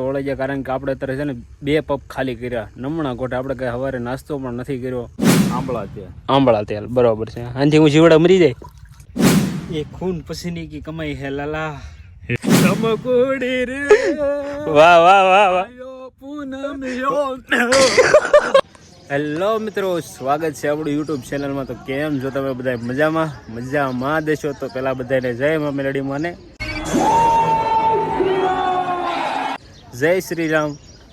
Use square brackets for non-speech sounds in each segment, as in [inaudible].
ઓળે છે કારણ કે આપણે અત્યારે છે ને બે પપ ખાલી કર્યા. નમણા ગોઠે આપણે કઈ સવારે નાસ્તો પણ નથી કર્યો. આંબળા તેલ આંબળા તેલ બરોબર છે. આનાથી હું જીવડા મરી જાય. એ ખૂન પસીની કી કમાઈ હે લાલા. ચમકુડી રે. વાહ વાહ વાહ વાહ. પૂનમ હેલો મિત્રો સ્વાગત છે આપણું યુટ્યુબ ચેનલમાં તો કેમ છો તમે બધા મજામાં? મજામાં દેશો? તો પેલા બધાને જય મા મેલડીમાં ને જય શ્રી રામ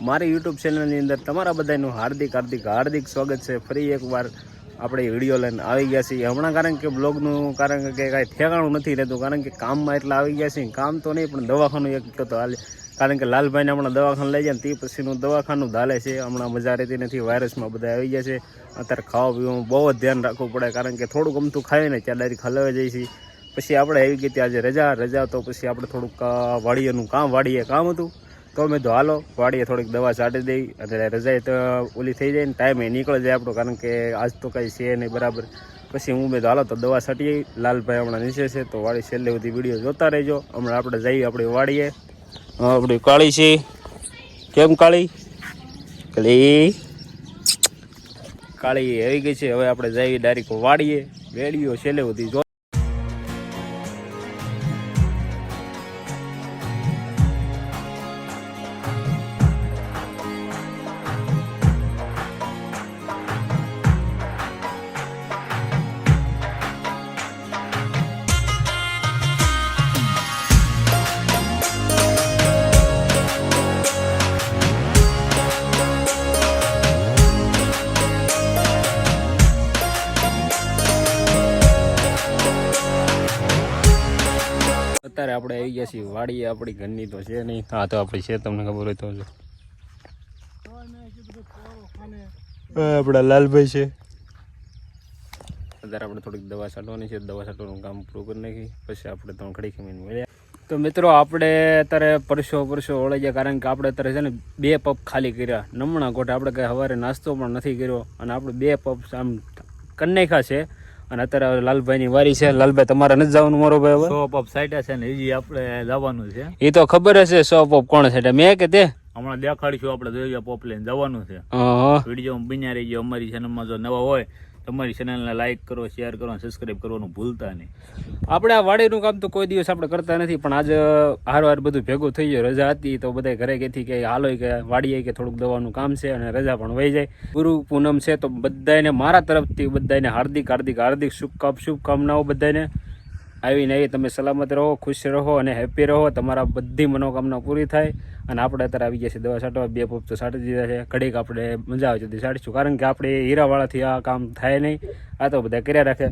મારી યુટ્યુબ ચેનલની અંદર તમારા બધાનું હાર્દિક હાર્દિક હાર્દિક સ્વાગત છે. ફરી એકવાર આપણે વીડિયો લઈને આવી ગયા છીએ. હમણાં કારણ કે બ્લોગનું કારણ કે કાંઈ ઠેકાણું નથી રહેતું, કારણ કે કામમાં એટલા આવી ગયા છીએ. કામ તો નહીં, પણ દવાખાનું એક તો હાલ. કારણ કે લાલભાઈને હમણાં દવાખાનું લઈ જાય ને તે પછીનું દવાખાનું ધાલે છે. હમણાં મજા રહેતી નથી, વાયરસમાં બધા આવી ગયા છે. અત્યારે ખાવા પીવામાં બહુ જ ધ્યાન રાખવું પડે, કારણ કે થોડુંક અમથું ખાઈએ ને ત્યાં ડાયરેક્ટ હલાવી જઈએ છીએ પછી આપણે આવી ગઈ ત્યાં આજે રજા રજા તો પછી આપણે થોડુંક વાડીએનું કામ વાડીએ કામ હતું. તો મેં તો હાલો, વાડીએ થોડીક દવા ચાટી દઈ અને રજાઈ તો ઓલી થઈ જાય ને ટાઈમે નીકળી જાય આપણો, કારણ કે આજ તો કંઈ છે નહીં, બરાબર. પછી હું મેં તો હાલો તો દવા છાંટીએ, લાલભાઈ હમણાં નીચે છે, તો વાડી છેલ્લે સુધી વીડિયો જોતા રહેજો. હમણાં આપણે જઈએ આપણે વાડીએ. આપણી કાળી છે. કેમ કાળી? કાળી? કાળી આવી ગઈ છે. હવે આપણે જઈએ ડાયરેક્ટ વાડીએ. વેડીઓ છેલ્લે બધી આપણે આવી ગયા છીએ. વાડીએ આપણી ઘરની તો છે નહીં. હા તો આપણી છે તમને ખબર હોય તો આપણા લાલભાઈ છે. અત્યારે આપણે થોડીક દવા છાંટવાની છે. દવા છાંટવાનું કામ પૂરું કરી નાખી. પછી આપણે ત્રણ ખડી ખમીને મળ્યા. તો મિત્રો આપણે અત્યારે પરસો પરસો ઓળે ગયા કારણ કે આપણે અત્યારે છે ને બે પપ ખાલી કર્યા. નમણા ગોઠે આપણે કંઈ સવારે નાસ્તો પણ નથી કર્યો અને આપણે બે પપ આમ કન્નેખા છે. અને અત્યારે લાલભાઈની વારી છે. લાલભાઈ તમારે નથી જવાનું મારો ભાઈ હવે? સો ઓફ સાઈટા છે ને એ આપણે જવાનું છે. એ તો ખબર હશે શોપ ઓફ કોણ છે મેં કે તે. હમણાં દેખાડીશું આપણે જોઈએ પોપ લઈને જવાનું છે. વીડિયો બન્યા રહી ગયો અમારી ચેનલમાં જો નવા હોય તમારી ચેનલને લાઇક કરો શેર કરો સબસ્ક્રાઈબ કરવાનું ભૂલતા નહીં. આપણે આ વાડીનું કામ તો કોઈ દિવસ આપણે કરતા નથી, પણ આજે હાર વાર બધું ભેગું થઈ ગયું. રજા હતી તો બધા ઘરે કહેતી કે હાલો કે વાડીએ કે થોડુંક દવાનું કામ છે અને રજા પણ વહી જાય. ગુરુ પૂનમ છે તો બધાને મારા તરફથી બધાને હાર્દિક હાર્દિક હાર્દિક શુભકામ, શુભકામનાઓ બધાને આવીને આવી તમે સલામત રહો, ખુશ રહો અને હેપી રહો. તમારા બધી મનોકામના પૂરી થાય. અને આપણે અત્યારે આવી ગયા છે દવા છાંટવા બે પોપ તો છાંટી દીધા છે. ઘડીક આપણે મજા આવે છે છાંટીશું કારણ કે આપણે હીરાવાળાથી આ કામ થાય નહીં. આ તો બધા કર્યા રાખે.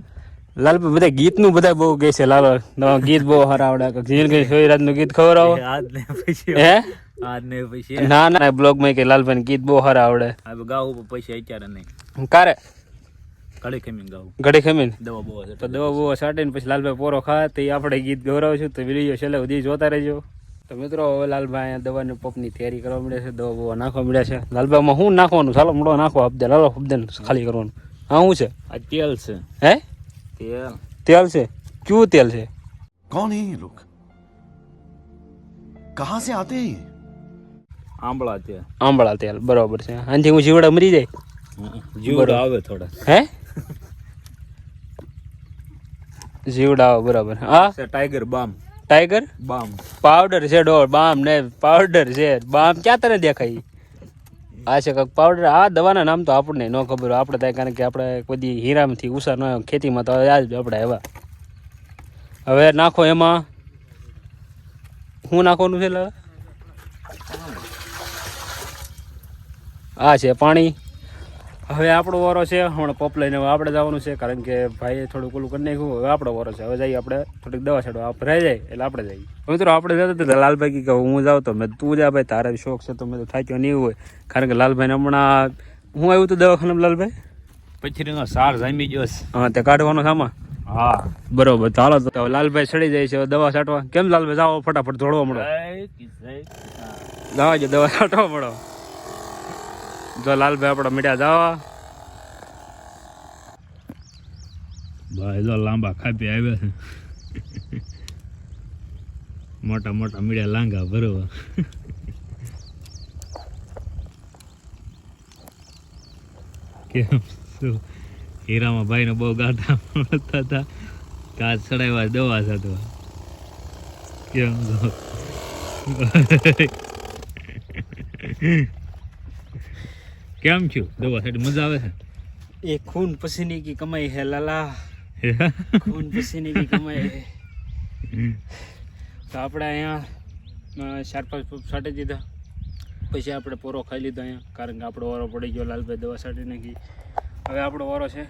લાલભાઈ બધા ગીતનું બધા બહુ કહે છે લાલો નવા ગીત બહુ સારા આવડે જીલ કઈ સોયરાજનું ગીત ખબર આવો? ને હે? આજ પછી. ના ના બ્લોગમાં કે લાલભાઈ ગીત બહુ સારા આવડે હવે ગાવું પૈસા અત્યારે નહીં. કારે? કડે ખેમીને ગાવું. ઘડી ખમીને? દવા બહુ છે તો દવા બહુ છાંટીને પછી લાલભાઈ પોરો ખા તો આપણે ગીત ગૌરવશું. તો વીડિયો છેલ્લે સુધી જોતા રહેજો. તો મિત્રો હવે લાલભાઈ અહીંયા દવાની પપની તૈયારી કરવા મળ્યા છે દવા બવા નાખવા મળ્યા છે લાલભાઈમાં શું નાખવાનું ચાલો મોડો નાખો હબદે લાલો હબદે ખાલી કરવાનું હા શું છે આ તેલ છે હે તેલ તેલ છે ક્યું તેલ છે कौन है ये लोग कहां से आते हैं ये? આંબળા તેલ આંબળા તેલ બરોબર છે આનાથી હું જીવડા મરી જાય જીવડા આવે થોડા હે જીવડા આવે બરાબર હા છે ટાઈગર બામ Tiger Balm. Powder છે ડોળ બામ ને પાવડર છે. બામ ક્યાં તને દેખાય? આ છે કંઈક પાવડર આ દવાના નામ તો આપણને ન ખબર આપણે ત્યાં કારણ કે આપણે કોઈ દી હીરામાંથી ઉષા ન ખેતીમાં તો આ જ આપણે એવા. હવે નાખો એમાં. શું નાખવાનું છે? આ છે પાણી. હવે આપણો વારો છે હમણાં પપ લઈને હવે આપણે જવાનું છે કારણ કે ભાઈએ થોડુંક ઓલું કરી નાખ્યું હવે આપણો વારો છે. હવે જઈએ આપણે થોડીક દવા છાડવા ભરાઈ જાય એટલે આપણે જઈએ. મિત્રો આપણે જતા હતા લાલભાઈ કે હું જાઉં તો મેં તું જા ભાઈ તારા શોખ છે તો મેં તો થાક્યો નહીં હોય. કારણ કે લાલભાઈને હમણાં હું આવ્યું હતું દવાખાનામાં લાલભાઈ? પછી સાર જામી ગયો હા તે કાઢવાનો સામા હા. બરોબર ચાલો તો. લાલભાઈ ચડી જાય છે દવા છાંટવા. કેમ લાલભાઈ જાઓ ફટાફટ દોડવા મળો. દવા જો દવા છાંટવા મળો. જો લાલભાઈ આપણા મીઠા જવા. ભાઈ જો લાંબા ખાપી આવ્યા છે. મોટા મોટા મીડિયા લાંગા ભરવા. કેમ શું? હીરામાં ભાઈને બહુ ગાતા મળતા હતા. કાચ ચડાવ્યા દવા થતો કેમ? કેમ છું? દવા સાથે મજા આવે છે? એ ખૂન પસીની કી કમાઈ હે લાલા. ખૂન પસીની કી કમાઈ હે. તો આપણે અહીંયા ચાર પાંચ પંપ છાંટી દીધા. પછી આપણે પોરો ખાઈ લીધો અહીંયા કારણ કે આપણો વારો પડી ગયો લાલભાઈ દવા છાંટી નાખી હવે આપણો વારો છે.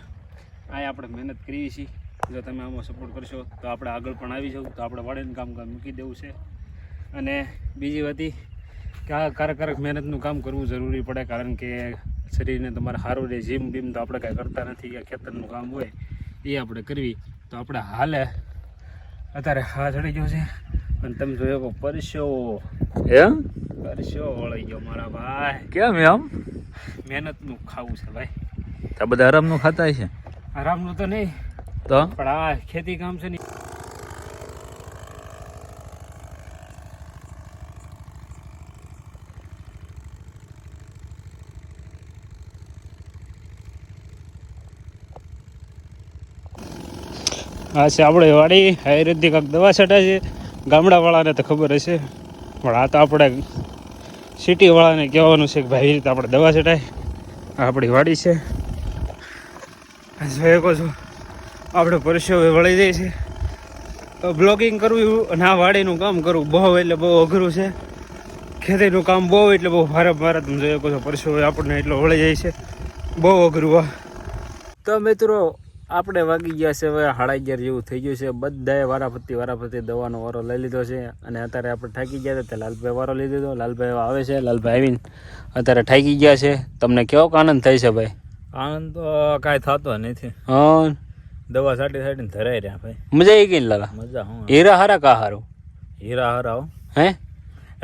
આ આપણે મહેનત કરીએ છીએ. જો તમે આમાં સપોર્ટ કરશો તો આપણે આગળ પણ આવી જવું. તો આપણે વાડીનું કામ કામ મૂકી દેવું છે. અને બીજી વાત કે આ કારક મહેનતનું કામ કરવું જરૂરી પડે કારણ કે શરીરને તમારે સારું રહે. જીમ બીમ તો આપણે કાંઈ કરતા નથી કે ખેતરનું કામ હોય એ આપણે કરવી. તો આપણે હાલે. અત્યારે હા ચડી ગયો છે. અને તમે જોયો કે પરસ્યો એમ પરસ્યો વળી ગયો મારા ભાઈ. કેમ એમ? મહેનતનું ખાવું છે ભાઈ. આ બધા આરામનું ખાતા છે? આરામનું તો નહીં તો? પણ આ ખેતી કામ છે ને આ છે આપણે વાડી. આયુર્વેદિક કાંઈક દવા છટા છે. ગામડાવાળાને તો ખબર હશે. પણ આ તો આપણે સિટીવાળાને કહેવાનું છે કે ભાઈ, એ રીતે આપણે દવા છટાય. આપણી વાડી છે. જોઈ શકો છો. આપણે પરસ્યો વળી જાય છે. બ્લોગિંગ કરવું અને આ વાડીનું કામ કરવું બહુ એટલે બહુ અઘરું છે. ખેતીનું કામ બહુ એટલે બહુ ભારે ભારે તમે જોઈ શકો છો પરસ્યો આપણને એટલો વળી જાય છે. બહુ અઘરું આ તો મિત્રો આપણે વાગી ગયા છે હવે સાડા અગિયાર જેવું થઈ ગયું છે. બધાએ વારાફરતી વારાફરતી દવાનો વારો લઈ લીધો છે. અને અત્યારે આપણે થાકી ગયા હતા લાલભાઈ વારો લઈ લીધો. લાલભાઈ આવે છે લાલભાઈ આવીને અત્યારે થાકી ગયા છે. તમને કેવો આનંદ થાય છે ભાઈ? આનંદ તો કાંઈ થતો નથી. હા. દવા સાટી સાટીને ધરાઈ રહ્યા ભાઈ. મજા આવી ગઈ લાલા? મજા હું. હીરા હારા કા હારું? હીરા હારા હે.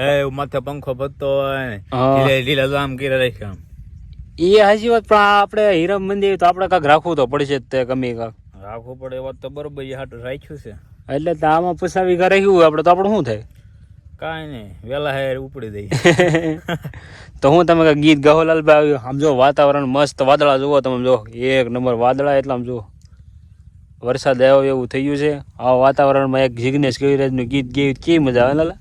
એ માથે પંખો બધતો હોય. લીલા લીલા આમ કરી રાખ્યા એ હાજી વાત પણ આપણે હીરા મંદિર તો આપણે કાંક રાખવું તો પડશે જ તે કમી કાંક. રાખવું પડે એ વાત તો બરોબર એ હાટ રાખ્યું છે. એટલે તો આમાં પસાવી ઘા રાખ્યું આપણે તો આપણે શું થાય? કાંઈ નહીં વેલા હેર ઉપડી દઈ [laughs] તો હું તમે ગીત ગાહો લાલભાઈ આવ્યું આમ જો વાતાવરણ મસ્ત વાદળા જુઓ તમે જો એક નંબર વાદળા એટલે આમ જુઓ વરસાદ આવ્યો એવું થઈ ગયું છે. આ વાતાવરણમાં એક જિગ્નેશ કવિરાજનું ગીત ગયું કેવી મજા આવે લાલા.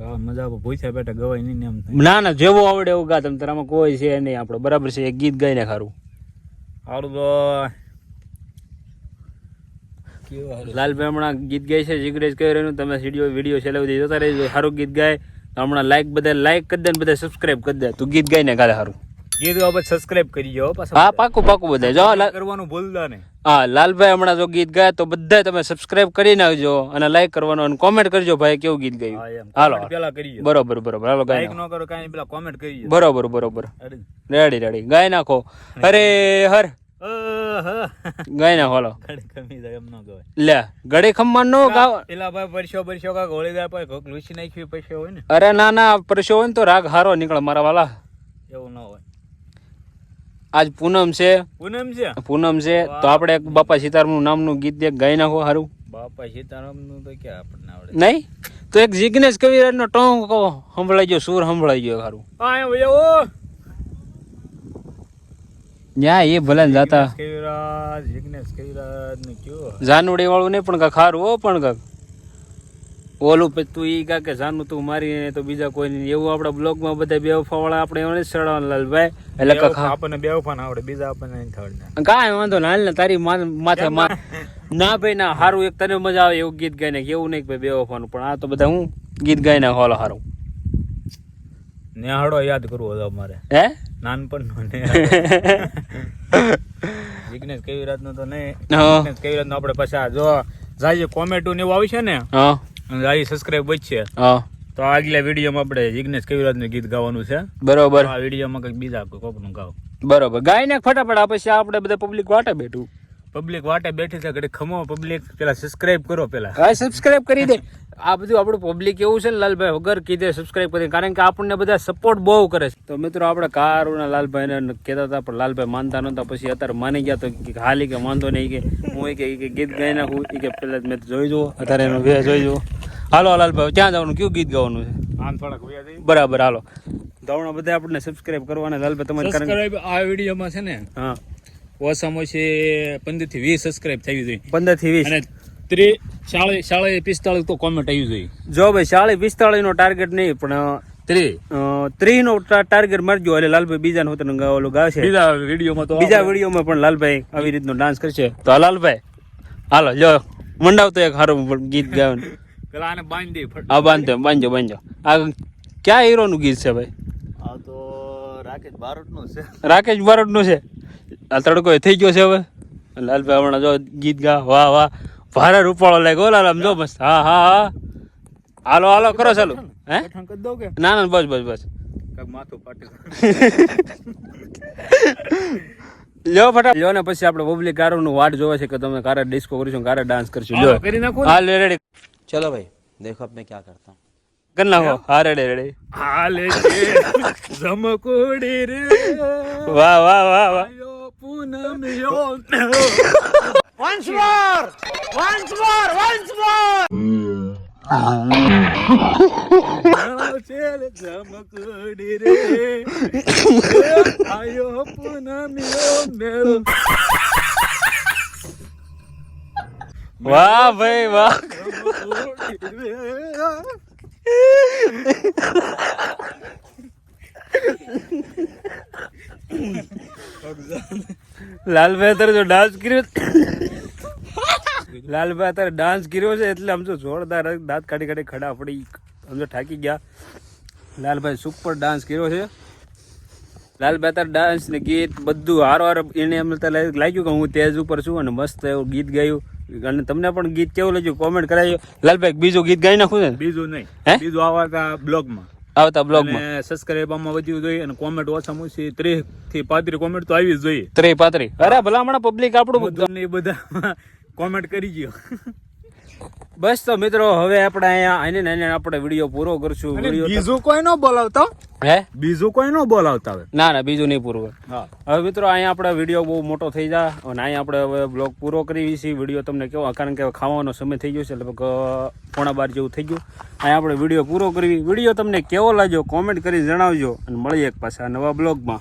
મજા આવે ભૂખ્યા બેઠા ગવાય નહીં એમ ના ના જેવો આવડે એવું ગા તમે તારામાં કોઈ છે નહીં આપણે. બરાબર છે એક ગીત ગાઈને ખારું સારું તો લાલભાઈ હમણાં ગીત ગાય છે જીગરેજ કહી રહ્યું તમે સીડીઓ વીડિયો છેલ્લે સુધી જોતા રહેજો. સારું ગીત ગાય. તો હમણાં લાઈક બધા લાઈક કરી દે ને બધા સબસ્ક્રાઈબ કરી દે. તું ગીત ગાઈને કાલે સારું ગીત ગાવા સબસ્ક્રાઇબ કરી જાઓ હા પાકું પાકું બધા. જો કરવાનું ભૂલતા નહીં. હા લાલભાઈ હમણાં જો ગીત ગાય તો બધા તમે સબસ્ક્રાઇબ કરી નાખજો અને લાઈક કરવાનું અને કોમેન્ટ કરજો ભાઈ કેવું ગીત ગાયું. હાલો. પેલા કરી બરોબર બરોબર. હાલો ગાય ન કરો કાંઈ પેલા કોમેન્ટ કરી બરોબર બરોબર. રેડી રેડી ગાય નાખો. [laughs] અરે હર. હાલો. જાય એમ ન કહેવાય. લે ગળે ખમ્મા નો ગાવ પેલા ભાઈ પરસ્યો પરસ્યો કા ગોળી જાય પછી કોક લુસી નાખ્યું પછી હોય ને. અરે ના ના પરસો હોય ને તો રાગ હારો નીકળે મારા વાલા. એવું ન હોય. આજ પૂનમ છે. પૂનમ છે? પૂનમ છે. તો આપણે બાપા બાપા સીતારામનું નામનું ગીત એક ગાઈ નાખો હારું. બાપા સીતારામનું તો ક્યાં આપણને આવડે? નહીં? તો એક જિગ્નેશ કવિરાજનો ટોંગ કહો. સંભળાઈ ગયો સુર સંભળાઈ ગયો હારું. હા ન્યા એ ભલે ને જાતા. કવિરાજ કવિરાજનું જાનુડી વાળું નહીં પણ કાંક ખારું હો પણ કાંક. ઓલું પછી તું ઈ કે જાનું તું મારી તો બીજા કોઈ નહીં. એવું આપણા બ્લોગમાં બધા બે વાળા આપણે એમને જ ચડાવવાના લાલભાઈ. એટલે બેવફા આપણને બેવફા આવડે બીજા આપણને નહીં આવડે કાંઈ વાંધો ના હાલ ને તારી માથે ના. ભાઈ ના સારું એક તને મજા આવે એવું ગીત ગાઈને. એવું નહીં કે ભાઈ બે વફાનું પણ આ તો બધા હું ગીત ગાઈને હોલો હારું. નેહાડો યાદ કરવો હતો અમારે. હે? નાનપણનો ને કેવી કવિરાજ નો તો નહીં. કેવી જિગ્નેશ કવિરાજ નો આપણે પછી જો જાય કોમેન્ટો ને એવું આવશે ને? હા. જાય સબસ્ક્રાઇબ વધશે હા. તો આગલા વિડીયોમાં આપણે જિગ્નેશ કેવી નું ગીત ગાવાનું છે. બરોબર. આ વિડીયોમાં કંઈક બીજા કોકનું ગાવ બરોબર. ગાય ને ફટાફટ પછી આપણે બધા પબ્લિક વાટે બેઠું. પબ્લિક વાટે બેઠી છે ઘડી ખમો પબ્લિક પેલા સબસ્ક્રાઇબ કરો પેલા. હા સબસ્ક્રાઇબ કરી દે. આ બધું આપણું પબ્લિક એવું છે ને લાલભાઈ વગર કીધે સબસ્ક્રાઇબ કરી કારણ કે આપણને બધા સપોર્ટ બહુ કરે છે. તો મિત્રો આપણે કારુના લાલભાઈને કહેતા હતા પણ લાલભાઈ માનતા નહોતા. પછી અત્યારે માની ગયા તો કે હાલી કે વાંધો નહીં કે હું કે ગીત ગાઈ નાખું. કે પેલા મેં જોઈ જુઓ અત્યારે એનો વે જોઈ જુઓ. હાલો લાલભાઈ ત્યાં જવાનું? કયું ગીત ગાવાનું છે? આમ થોડાક બરાબર હાલો. તો બધા આપણને સબસ્ક્રાઇબ કરવાના લાલભાઈ તમારે સબસ્ક્રાઇબ આ વિડીયોમાં છે ને હા. ઓછામાં છે પંદરથી વીસ સબસ્ક્રાઇબ થવી જોઈએ. પંદરથી વીસ. અને ત્રીસ પિસ્તાળીસ તો કોમેન્ટ આવી જોઈએ. જો ભાઈ ચાલીસ પિસ્તાળીસ નો ટાર્ગેટ નહીં પણ ત્રી. નો ટાર્ગેટ મારજો. એટલે લાલભાઈ બીજા હોતન ઓલું ગાવશે બીજા વિડીયોમાં તો બીજા વિડીયોમાં પણ લાલભાઈ આવી રીતનો ડાન્સ કરશે. તો આ લાલભાઈ હાલો જો. મંડાવતો એક સારું ગીત ગાવાનું. પેલા આને બાંધી ફટ. આ બાંધો બાંધો બાંધો. આ ક્યાં હીરો નું ગીત છે ભાઈ? આ તો રાકેશ બારોટનું છે. રાકેશ બારોટનું છે? આ તડકો એ થઈ ગયો છે હવે. લાલભાઈ હમણાં જો ગીત ગા વાહ વાહ. ભારે રૂપાળો લાગ્યો લાલ જો મસ્ત. હા હા હા. હાલો હાલો કરો ચાલુ. હે? ના ના બસ બસ બસ. લ્યો ફટા. લ્યો ને પછી આપણે પબ્લિક કારો નું વાટ જોવે છે કે તમે કારે ડિસ્કો કરીશું કારે ડાન્સ કરશું. લ્યો. કરી નાખો હા લે રેડી चलो भाई देखो अब मैं क्या करता हूँ। करना हो? हा रे रे हाले रे। वाह वाह वाह वाह। पूनम यो। Once more once more once more आयो वाह भाई वाह। લાલભાઈ અત્યારે જો ડાન્સ કર્યો લાલભાઈ અત્યારે ડાન્સ કર્યો છે એટલે આમ જો જોરદાર દાંત કાઢી કાઢી ખડા પડી. તો થાકી ગયા. લાલભાઈ સુપર ડાન્સ કર્યો છે. લાલભાઈ અત્યારે ડાન્સ ને ગીત બધું હારો હાર એને એમ લાગ્યું કે હું તેજ ઉપર છું અને મસ્ત એવું ગીત ગાયું. અને તમને પણ ગીત કેવું લાગ્યું? કોમેન્ટ કરાયો લાલભાઈ બીજું ગીત ગાઈ નાખું ને બીજું નહીં? બીજું આવતા બ્લોગમાં. આવતા બ્લોગમાં. સબસ્ક્રાઇબ આમાં વધ્યું જોઈએ અને કોમેન્ટ ઓછામાં ઓછી ત્રીસથી પાંત્રીસ કોમેન્ટ તો આવી જ જોઈએ. ત્રીસ પાંત્રીસ. અરે ભલા હમણાં પબ્લિક આપણું બધા [laughs] કોમેન્ટ કરી ગયો [laughs] બસ તો મિત્રો હવે આપણે અહીંયા આને ને આપણે વીડિયો પૂરો કરશું. વીડિયો બીજું કોઈ નો બોલાવતા હે. બીજું કોઈ નો બોલાવતા હવે. ના ના બીજું નહીં પૂરું હવે મિત્રો અહીંયા આપણે વીડિયો બહુ મોટો થઈ જાય અને અહીંયા આપણે હવે બ્લોગ પૂરો કરી છીએ. વીડિયો તમને કેવો કારણ કે ખાવાનો સમય થઈ ગયો છે લગભગ પોણા બાર જેવું થઈ ગયું. અહીંયા આપણે વીડિયો પૂરો કરવી વીડિયો તમને કેવો લાગ્યો કોમેન્ટ કરી જણાવજો અને મળીએ એક પાછા નવા બ્લોગમાં